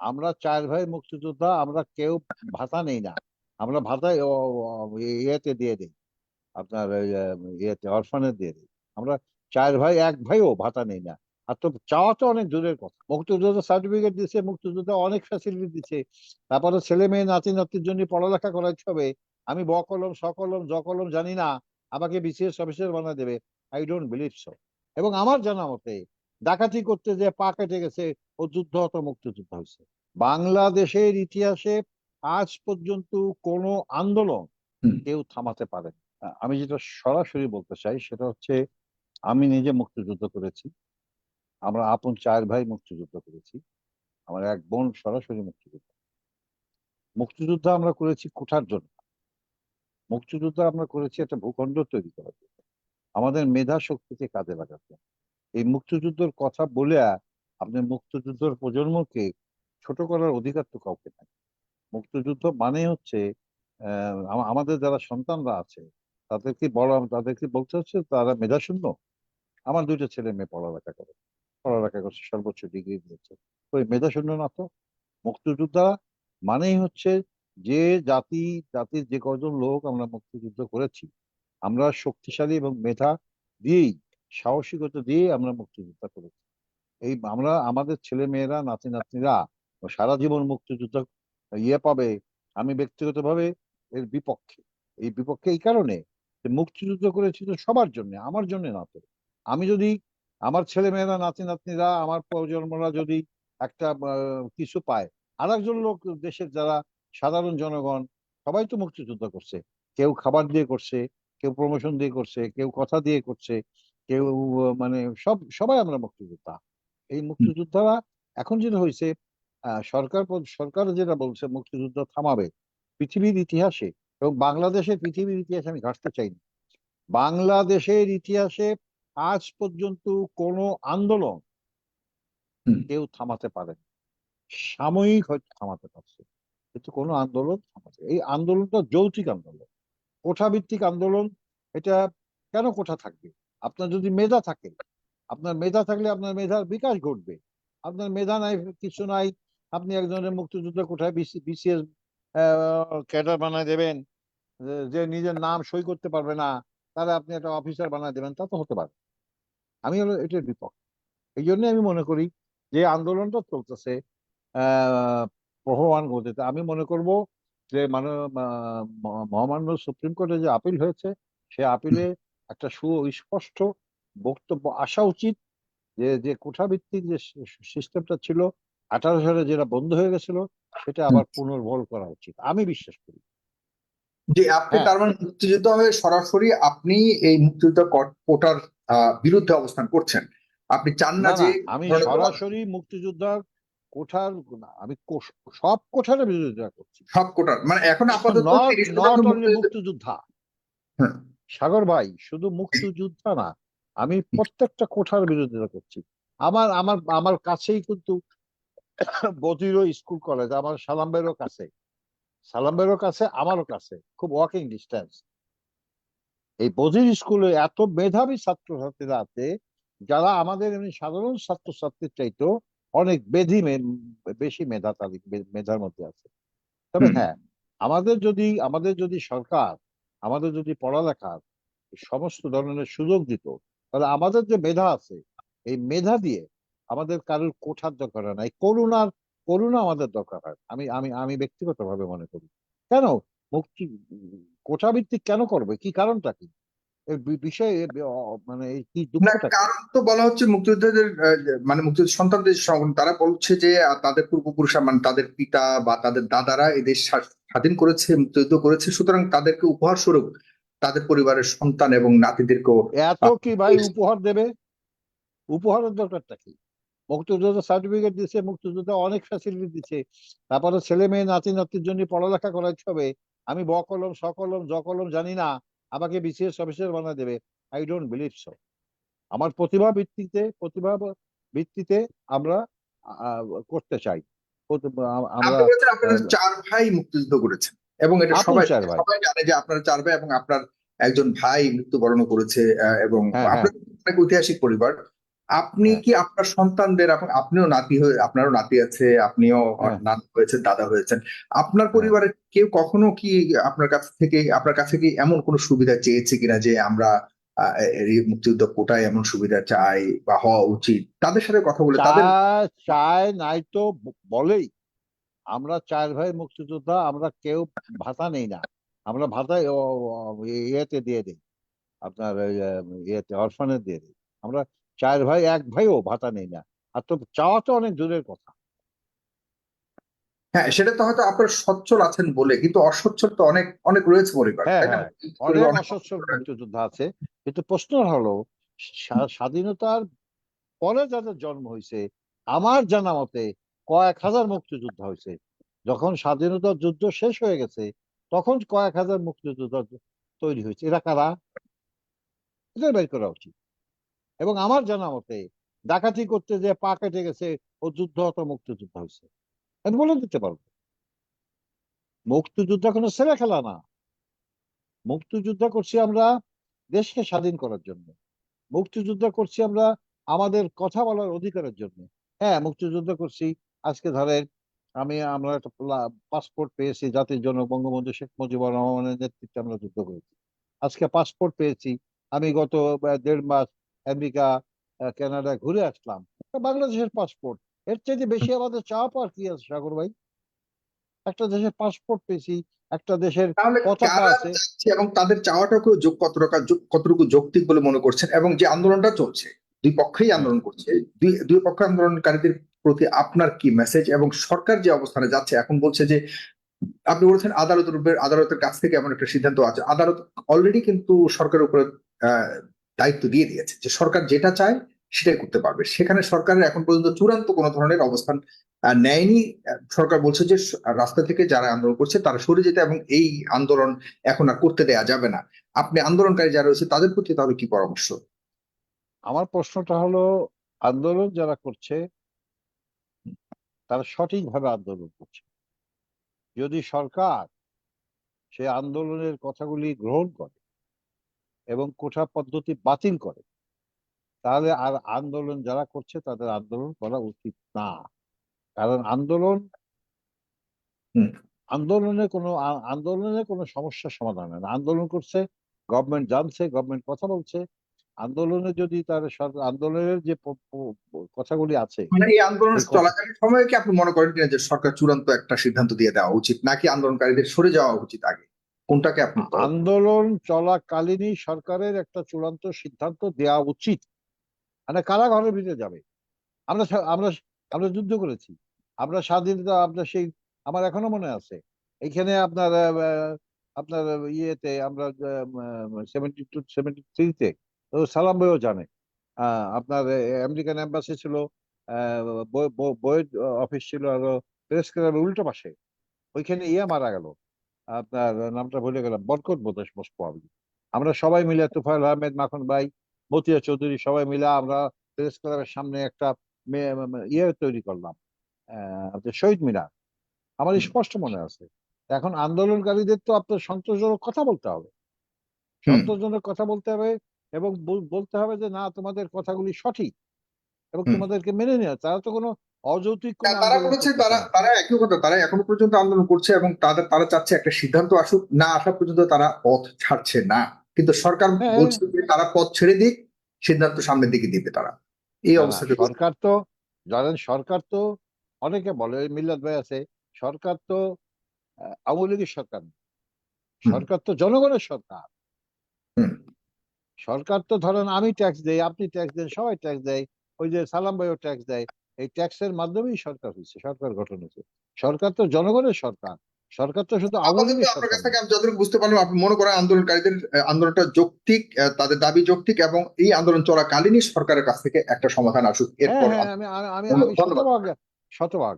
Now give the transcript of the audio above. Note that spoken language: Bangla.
আমরা চার ভাই মুক্তিযোদ্ধা, আমরা কেউ ভাতা নেই না। আমরা ভাতা ইয়েতে দিয়ে দিই। আপনার ইয়েতে, অরফানে দিয়ে দিই। আমরা চার ভাই, এক ভাইও ভাতা নেই না। আর তো চাওয়া তো অনেক দূরের কথা। মুক্তিযোদ্ধা সার্টিফিকেট দিচ্ছে মুক্তিযোদ্ধা অনেক ফ্যাসিলিটি দিচ্ছে তারপরে ছেলে মেয়ে, নাতি নাতির জন্য পড়ালেখা করাইতে হবে। আমি ব কলম সকলম জ কলম জানি না। আমাকে বিসিএস অফিসার বানা দেবে। আই ডোন্ট বিলিভ সো এবং আমার জানা মতে, ডাকাতি করতে যে পা কেটে গেছে ও যুদ্ধ হত মুক্তিযুদ্ধ হয়েছে বাংলাদেশের ইতিহাসে আজ পর্যন্ত কোনো আন্দোলন কেউ থামাতে পারে আমি যেটা সরাসরি বলতে চাই সেটা হচ্ছে আমি নিজে মুক্তিযুদ্ধ করেছি। আমরা আপন চার ভাই মুক্তিযুদ্ধ করেছি। আমার এক বোন সরাসরি মুক্তিযুদ্ধ। মুক্তিযুদ্ধ আমরা করেছি কোঠার জন্য। মুক্তিযুদ্ধ আমরা করেছি একটা ভূখণ্ড তৈরি করার জন্য। আমাদের মেধা শক্তিকে কাজে লাগাতে। এই মুক্তিযুদ্ধের কথা বলে আপনি মুক্তিযুদ্ধের প্রজন্মকে ছোট করার অধিকার তো কাউকে নাই। মুক্তিযুদ্ধ মানে হচ্ছে আমাদের যারা সন্তানরা আছে, তাদেরকে বলা, তাদেরকে বলতে হচ্ছে তারা মেধাশূন্য। আমার দুইটা ছেলে মেয়ে পড়ালেখা করে, পড়ালেখা করছে, সর্বোচ্চ ডিগ্রি দিয়েছে ওই মেধাশূন্য না তো? মুক্তিযোদ্ধা মানেই হচ্ছে যে জাতি, জাতির যে কজন লোক আমরা মুক্তিযুদ্ধ করেছি, আমরা শক্তিশালী এবং মেধা দিয়েই, সাহসিকতা দিয়ে আমরা মুক্তিযুদ্ধ করেছি। এই আমরা, আমাদের ছেলে মেয়েরা নাতি নাতনিরা সারা জীবন মুক্তিযুদ্ধ ইয়ে পাবে, আমি ব্যক্তিগতভাবে এর বিপক্ষে। এই বিপক্ষে এই কারণে মুক্তিযুদ্ধ করেছি তো সবার জন্য, আমার জন্য না তো। আমি যদি আমার ছেলে মেয়েরা নাতি নাতনিরা আমার প্রজন্মরা যদি একটা কিছু পায় আর একজন লোক দেশের যারা সাধারণ জনগণ, সবাই তো মুক্তিযুদ্ধ করছে। কেউ খাবার দিয়ে করছে, কেউ প্রমোশন দিয়ে করছে, কেউ কথা দিয়ে করছে, কেউ মানে সব, সবাই আমরা মুক্তিযোদ্ধা। এই মুক্তিযোদ্ধারা এখন যেটা হয়েছে সরকার সরকার যেটা বলছে মুক্তিযুদ্ধ থামাবে পৃথিবীর ইতিহাসে এবং বাংলাদেশের পৃথিবীর ইতিহাসে আমি ঘাটতে চাই না বাংলাদেশের ইতিহাসে আজ পর্যন্ত কোনো আন্দোলন কেউ থামাতে পারে। সাময়িক হয়তো থামাতে পারছে কিন্তু কোনো আন্দোলন থামাতে এই আন্দোলনটা যৌতিক আন্দোলন। কোঠা ভিত্তিক আন্দোলন এটা কেন কোঠা থাকবে? আপনার যদি মেধা থাকে আপনার মেধা থাকলে আপনার মেধার বিকাশ ঘটবে। আপনার মেধা নাই কিছু নাই আপনি একজনের মুক্তিযুদ্ধ কোঠায় বিসিএস ক্যাডার বানায় দেবেন যে- নিজের নাম সই করতে পারবে না তাহলে আপনি একটা অফিসার বানায় দেবেন তা তো হতে পারে। আমি হলো এটার বিপক্ষে। এই জন্য আমি মনে করি যে আন্দোলনটা চলতেছে আহ প্রভাবান গতিতে। আমি মনে করব যে মানে মহামান্য সুপ্রিম কোর্টে যে আপিল হয়েছে সে আপিলে একটা সুস্পষ্ট বক্তব্য আসা উচিত যে যে কোঠাভিত্তিক যে সিস্টেমটা ছিল আঠারো সালে যেটা বন্ধ হয়ে গেছিল সেটা আবার পুনর্বল করা উচিত। আমি বিশ্বাস করি। যে আপনি হ্যাঁ। তার মানে মুক্তিযুদ্ধ হয়ে সরাসরি আপনি এই মুক্তিযুদ্ধ কোটার বিরুদ্ধে অবস্থান করছেন। আপনি চান না যে আমি সরাসরি মুক্তিযোদ্ধার কোঠার না, আমি সব কোঠার বিরোধিতা করছি। সব কোটার মানে এখন আপাতত মুক্তিযোদ্ধা। হ্যাঁ। সাগর ভাই শুধু মুক্তিযোদ্ধা না আমি প্রত্যেকটা কোঠার বিরোধিতা করছি। আমার আমার আমার কাছেই কিন্তু বদিরও স্কুল কলেজ আমার সালাম্বেরও কাছে। সালাম্বেরও কাছে আমারও কাছে। খুব ওয়াকিং ডিস্টেন্স এই বদির স্কুলে এত মেধাবী ছাত্রছাত্রীরা আছে যারা আমাদের এমনি সাধারণ ছাত্রছাত্রীর চাইতেও অনেক বেধি বেশি মেধা তাদের মেধার মধ্যে আছে। তবে হ্যাঁ আমাদের যদি আমাদের যদি সরকার আমাদের যদি পড়ালেখার সমস্ত ধরনের সুযোগ দিত তাহলে আমাদের যে মেধা আছে এই মেধা দিয়ে আমাদের কারোর কোঠার দরকার হয় না। এই করুণার করুণা আমাদের দরকার হয়। আমি আমি আমি ব্যক্তিগতভাবে মনে করি। কেন? মুক্তি কোঠা ভিত্তিক কেন করবে? কি কারণটা কি? বিষয়ে মানে কি? কারণ তো বলা হচ্ছে মুক্তিযোদ্ধাদের মানে মুক্তিযুদ্ধ সন্তানদের তারা বলছে যে তাদের পূর্বপুরুষরা মানে তাদের পিতা বা তাদের দাদারা স্বা- স্বাধীন করেছে মুক্তিযুদ্ধ করেছে সুতরাং তাদেরকে উপহার স্বরূপ তাদের পরিবারের সন্তান এবং নাতিদেরকেও এত কি ভাই উপহার দেবে? উপহারের দরকারটা কি? মুক্তিযোদ্ধা সার্টিফিকেট দিচ্ছে মুক্তিযোদ্ধা অনেক ফ্যাসিলিটি দিচ্ছে তারপরে ছেলে মেয়ে নাতি নাতির জন্য পড়ালেখা করাইতে হবে। আমি ব কলম স কলম জ কলম জানি না আমাকে বিসিএস অফিসার বানায় দেবে। আই ডোন্ট বিলিভ সো আমার প্রতিভা ভিত্তিতে প্রতিভা ভিত্তিতে আমরা করতে চাই। আমরা চার ভাই মুক্তিযুদ্ধ করেছেন। এবং এটা সবাই সবাই জানে যে আপনার চার ভাই এবং আপনার একজন ভাই মৃত্যুবরণ করেছে এবং হ্যাঁ, আপনার অনেক ঐতিহাসিক পরিবার। আপনি হ্যাঁ। কি আপনার সন্তানদের আপনি আপনিও নাতি হয়ে আপনারও নাতি আছে আপনিও হ্যাঁ। নাতি হয়েছেন দাদা হয়েছেন। আপনার পরিবারের কেউ কখনো কি আপনার কাছ থেকে আপনার কাছে কি এমন কোনো সুবিধা চেয়েছে কিনা যে আমরা মুক্তিযুদ্ধ কোটায় এমন সুবিধা চাই বা হওয়া উচিত? তাদের সাথে কথা বলে তাদের চায় নাই তো বলেই। আমরা চার ভাই মুক্তিযোদ্ধা আমরা কেউ ভাতা নেই না। আমরা ভাতা ইয়েতে দিয়ে দিই। আপনার ইয়েতে অরফানে দিয়ে দিই। আমরা চার ভাই এক ভাইও ভাতা নেই না। আর তো চাওয়া তো অনেক দূরের কথা। হ্যাঁ সেটা তো হয়তো আপনার সচ্ছল আছেন বলে কিন্তু অসচ্ছল তো অনেক অনেক রয়েছে পরিবার হ্যাঁ, হ্যাঁ, অনেক অসচ্ছল মুক্তিযোদ্ধা আছে। কিন্তু প্রশ্ন হলো স্বাধীনতার পরে যাদের জন্ম হয়েছে আমার জানা মতে কয়েক হাজার মুক্তিযোদ্ধা হয়েছে। যখন স্বাধীনতার যুদ্ধ শেষ হয়ে গেছে, তখন কয়েক হাজার মুক্তিযোদ্ধা তৈরি হয়েছে। এরা কারা? এদের বের করা উচিত। এবং আমার জানা মতে, ডাকাতি করতে যে পা কেটে গেছে, ও যুদ্ধ হতো মুক্তিযোদ্ধা হয়েছে। আমি বলে দিতে পারব। মুক্তিযুদ্ধ কোনো ছেলে খেলা না। মুক্তিযুদ্ধ করছি আমরা দেশকে স্বাধীন করার জন্য। মুক্তিযুদ্ধ করছি আমরা আমাদের কথা বলার অধিকারের জন্য। হ্যাঁ মুক্তিযুদ্ধ করছি আজকে ধরেন আমি আমরা একটা পাসপোর্ট পেয়েছি জাতির জন্য বঙ্গবন্ধু শেখ মুজিবুর রহমানের নেতৃত্বে আমরা যুদ্ধ করেছি। আজকে পাসপোর্ট পেয়েছি। আমি গত দেড় মাস আমেরিকা কানাডা ঘুরে আসলাম। বাংলাদেশের পাসপোর্ট এর চাইতে বেশি আমাদের চাওয়া পাওয়ার কি আছে সাগর ভাই? একটা দেশের পাসপোর্ট পেয়েছি একটা দেশের পতাকা আছে। এবং তাদের চাওয়াটাকেও যোগ কতটুকু কতটুকু যৌক্তিক বলে মনে করছেন? এবং যে আন্দোলনটা চলছে দুই পক্ষেই আন্দোলন করছে দুই দুই পক্ষ আন্দোলনকারীদের প্রতি আপনার কি মেসেজ এবং সরকার যে অবস্থানে যাচ্ছে, এখন বলছে যে, আপনি বলেছেন আদালতের উপরে আদালতের কাছ থেকে এমন একটা সিদ্ধান্ত আছে। আদালত অলরেডি কিন্তু সরকারের উপরে দায়িত্ব দিয়ে দিয়েছে যে, সরকার যেটা চায় সেটাই করতে পারবে। সেখানে সরকারের এখন পর্যন্ত চূড়ান্ত কোনো ধরনের অবস্থান নেয়নি। সরকার বলছে যে, রাস্তা থেকে যারা আন্দোলন করছে তারা সরে যেতে এবং এই আন্দোলন এখন আর করতে দেয়া যাবে না। আপনি আন্দোলনকারী যারা রয়েছে তাদের প্রতি তাহলে কি পরামর্শ? আমার প্রশ্নটা হলো, আন্দোলন যারা করছে তারা সঠিকভাবে আন্দোলন করছে। যদি সরকার সে আন্দোলনের কথাগুলি গ্রহণ করে এবং কোঠা পদ্ধতি বাতিল করে তাহলে আর আন্দোলন যারা করছে তাদের আন্দোলন করা উচিত না। কারণ আন্দোলন। আন্দোলনে কোনো আন্দোলনে কোনো সমস্যার সমাধান হয় না। আন্দোলন করছে গভর্নমেন্ট জানছে গভর্নমেন্ট কথা বলছে আন্দোলনে যদি তার আন্দোলনের যে কথাগুলি আছে মানে এই আন্দোলন চলাকালীন সময়ে কি আপনি মনে করেন কিনা যে সরকার চূড়ান্ত একটা সিদ্ধান্ত দিয়ে দেওয়া উচিত নাকি আন্দোলনকারীদের সরে যাওয়া উচিত আগে? কোনটাকে আপনি আন্দোলন চলাকালীনই সরকারের একটা চূড়ান্ত সিদ্ধান্ত দেওয়া উচিত। মানে কারা ঘরের ভিতরে যাবে। আমরা আমরা আমরা যুদ্ধ করেছি। আমরা স্বাধীনতা আপনার সেই আমার এখনও মনে আছে। এইখানে আপনার আপনার ইয়েতে আমরা সেভেন্টি টু সেভেন্টি থ্রিতে তো সালাম বইও জানে। আহ, আপনার আমেরিকান এম্বাসি ছিল বইয়ের অফিস ছিল আর প্রেস ক্লাবের উল্টো পাশে। ওইখানে ইয়ে মারা গেল। আপনার নামটা ভুলে গেলাম বরকত বোধ মোস্ট প্রবাবলি আমরা সবাই মিলে তুফাইল আহমেদ মাখন ভাই মতিয়া চৌধুরী সবাই মিলে আমরা প্রেস ক্লাবের সামনে একটা ইয়ে তৈরি করলাম। শহীদ মিনার। আমার স্পষ্ট মনে আছে। এখন আন্দোলনকারীদের তো আপনার সন্তোষজনক কথা বলতে হবে। সন্তোষজনক কথা বলতে হবে এবং বলতে হবে যে না তোমাদের কথাগুলি সঠিক এবং তোমাদেরকে মেনে নেওয়া। তারা তো কোনো হ্যাঁ, তারা বলেছে তারা তারা একই কথা তারা এখনও পর্যন্ত আন্দোলন করছে এবং তাদের তারা চাচ্ছে একটা সিদ্ধান্ত আসুক না আসা পর্যন্ত তারা পথ ছাড়ছে না। কিন্তু সরকার হ্যাঁ। বলছে যে তারা পথ ছেড়ে দিক সিদ্ধান্ত সামনের দিকে দিবে তারা। এই অবস্থাতে সরকার তো জানেন সরকার তো অনেকে বলে ওই মিল্লাত ভাই আছে সরকার তো আওয়ামী লীগের সরকার সরকার তো জনগণের সরকার। হুম। সরকার তো ধরেন আমি ট্যাক্স দেই আপনি ট্যাক্স দেন সবাই ট্যাক্স দেয় ওই যে সালাম ভাইও ট্যাক্স দেয় এই ট্যাক্সের মাধ্যমেই সরকার হয়েছে সরকার গঠন হয়েছে। সরকার তো জনগণের সরকার সরকার তো শুধু আপনার সরকার। কাছ থেকে আমি যতটুকু বুঝতে পারলাম আপনি মনে করেন আন্দোলনকারীদের আন্দোলনটা যৌক্তিক তাদের দাবি যৌক্তিক এবং এই আন্দোলন চলাকালীনই সরকারের কাছ থেকে একটা সমাধান আসুক হ্যাঁ এরপর হ্যাঁ আমি আমি আমি শতভাগ শতভাগ।